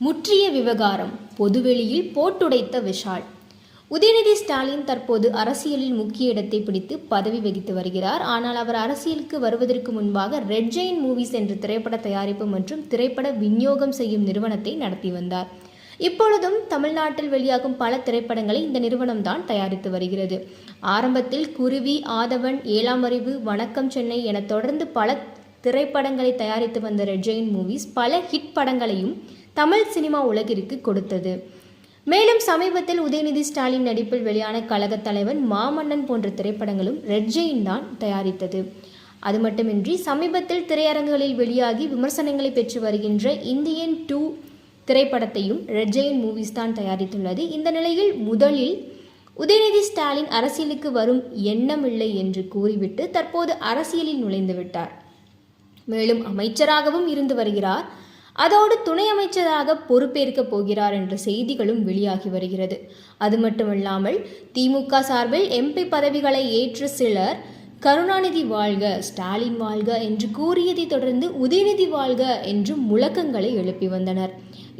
முற்றிய விவகாரம் பொதுவெளியில் போட்டுடைத்த விஷால். உதயநிதி ஸ்டாலின் தற்போது அரசியலில் முக்கிய இடத்தை பிடித்து பதவி வகித்து வருகிறார். ஆனால் அவர் அரசியலுக்கு வருவதற்கு முன்பாக ரெட் ஜெயின் மூவிஸ் என்ற திரைப்பட தயாரிப்பு மற்றும் திரைப்பட விநியோகம் செய்யும் நிறுவனத்தை நடத்தி வந்தார். இப்பொழுதும் தமிழ்நாட்டில் வெளியாகும் பல திரைப்படங்களை இந்த நிறுவனம் தான் தயாரித்து வருகிறது. ஆரம்பத்தில் குருவி ஆதவன் ஏழாம் அறிவு வணக்கம் சென்னை என தொடர்ந்து பல திரைப்படங்களை தயாரித்து வந்த ரெட் ஜெயின் மூவிஸ் பல ஹிட் படங்களையும் தமிழ் சினிமா உலகிற்கு கொடுத்தது. மேலும் சமீபத்தில் உதயநிதி ஸ்டாலின் நடிப்பில் வெளியான கழகத் தலைவன் மாமன்னன் போன்ற திரைப்படங்களும் ரெட் ஜெயின் தான் தயாரித்தது. அது மட்டுமின்றி சமீபத்தில் திரையரங்குகளில் வெளியாகி விமர்சனங்களை பெற்று வருகின்ற இந்தியன் டூ திரைப்படத்தையும் ரெட் ஜெயின் மூவிஸ் தான் தயாரித்துள்ளது. இந்த நிலையில் முதலில் உதயநிதி ஸ்டாலின் அரசியலுக்கு வரும் எண்ணமில்லை என்று கூறிவிட்டு தற்போது அரசியலில் நுழைந்து விட்டார். மேலும் அமைச்சராகவும் இருந்து வருகிறார். அதோடு துணை அமைச்சராக பொறுப்பேற்க போகிறார் என்ற செய்திகளும் வெளியாகி வருகிறது. அது மட்டுமல்லாமல் திமுக சார்பில் எம்பி பதவிகளை ஏற்ற சிலர் கருணாநிதி வாழ்க ஸ்டாலின் வாழ்க என்று கூறியதை தொடர்ந்து உதயநிதி வாழ்க என்று முழக்கங்களை எழுப்பி வந்தனர்.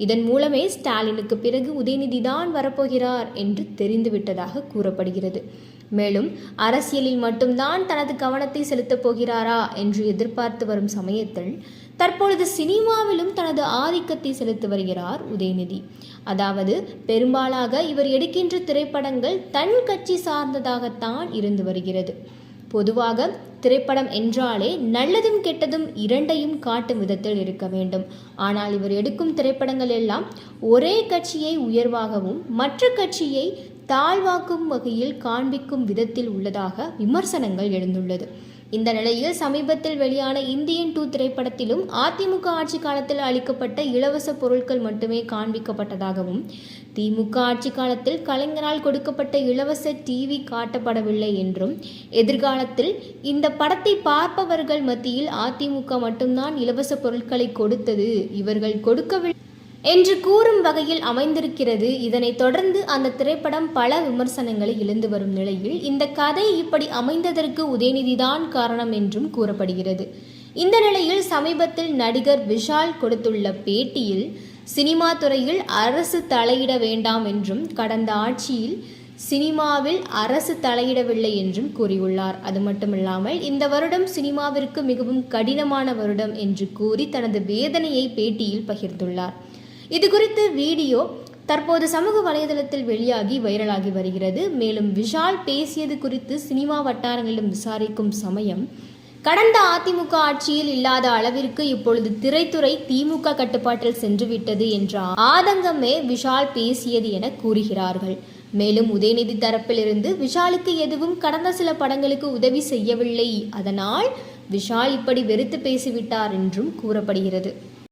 இதன் மூலமே ஸ்டாலினுக்கு பிறகு உதயநிதி தான் வரப்போகிறார் என்று தெரிந்துவிட்டதாக கூறப்படுகிறது. மேலும் அரசியலில் மட்டும்தான் தனது கவனத்தை செலுத்தப் போகிறாரா என்று எதிர்பார்த்து வரும் சமயத்தில் தற்பொழுது சினிமாவிலும் தனது ஆதிக்கத்தை செலுத்தி வருகிறார் உதயநிதி. அதாவது பெரும்பாலாக இவர் எடுக்கின்ற திரைப்படங்கள் தன் கட்சி சார்ந்ததாகத்தான் இருந்து வருகிறது. பொதுவாக திரைப்படம் என்றாலே நல்லதும் கெட்டதும் இரண்டையும் காட்டும் விதத்தில் இருக்க வேண்டும். ஆனால் இவர் எடுக்கும் திரைப்படங்கள் எல்லாம் ஒரே கட்சியை உயர்வாகவும் மற்ற கட்சியை தாழ்வாக்கும் வகையில் காண்பிக்கும் விதத்தில் உள்ளதாக விமர்சனங்கள் எழுந்துள்ளது. இந்த நிலையில் சமீபத்தில் வெளியான இந்தியன் டூ திரைப்படத்திலும் அதிமுக ஆட்சி காலத்தில் அளிக்கப்பட்ட இலவச பொருட்கள் மட்டுமே காண்பிக்கப்பட்டதாகவும் திமுக ஆட்சி காலத்தில் கலைஞரால் கொடுக்கப்பட்ட இலவச டிவி காட்டப்படவில்லை என்றும் எதிர்காலத்தில் இந்த படத்தை பார்ப்பவர்கள் மத்தியில் அதிமுக மட்டும்தான் இலவச பொருட்களை கொடுத்தது இவர்கள் கொடுக்கவில்லை என்று கூறும் வகையில் அமைந்திருக்கிறது. இதனைத் தொடர்ந்து அந்த திரைப்படம் பல விமர்சனங்களை இழந்து வரும் நிலையில் இந்த கதை இப்படி அமைந்ததற்கு உதயநிதிதான் காரணம் என்றும் கூறப்படுகிறது. இந்த நிலையில் சமீபத்தில் நடிகர் விஷால் கொடுத்துள்ள பேட்டியில் சினிமா துறையில் அரசு தலையிட வேண்டாம் என்றும் கடந்த ஆட்சியில் சினிமாவில் அரசு தலையிடவில்லை என்றும் கூறியுள்ளார். அது மட்டுமில்லாமல் இந்த வருடம் சினிமாவிற்கு மிகவும் கடினமான வருடம் என்று கூறி தனது வேதனையை பேட்டியில் பகிர்ந்துள்ளார். இது குறித்து வீடியோ தற்போது சமூக வலைதளத்தில் வெளியாகி வைரலாகி வருகிறது. மேலும் விஷால் பேசியது குறித்து சினிமா வட்டாரங்களிலும் விசாரிக்கும் சமயம் கடந்த அதிமுக ஆட்சியில் இல்லாத அளவிற்கு இப்பொழுது திரைத்துறை திமுக கட்டுப்பாட்டில் சென்றுவிட்டது என்ற ஆதங்கமே விஷால் பேசியது என கூறுகிறார்கள். மேலும் உதயநிதி தரப்பிலிருந்து விஷாலுக்கு எதுவும் கடந்த சில படங்களுக்கு உதவி செய்யவில்லை. அதனால் விஷால் இப்படி வெறுத்து பேசிவிட்டார் என்றும் கூறப்படுகிறது.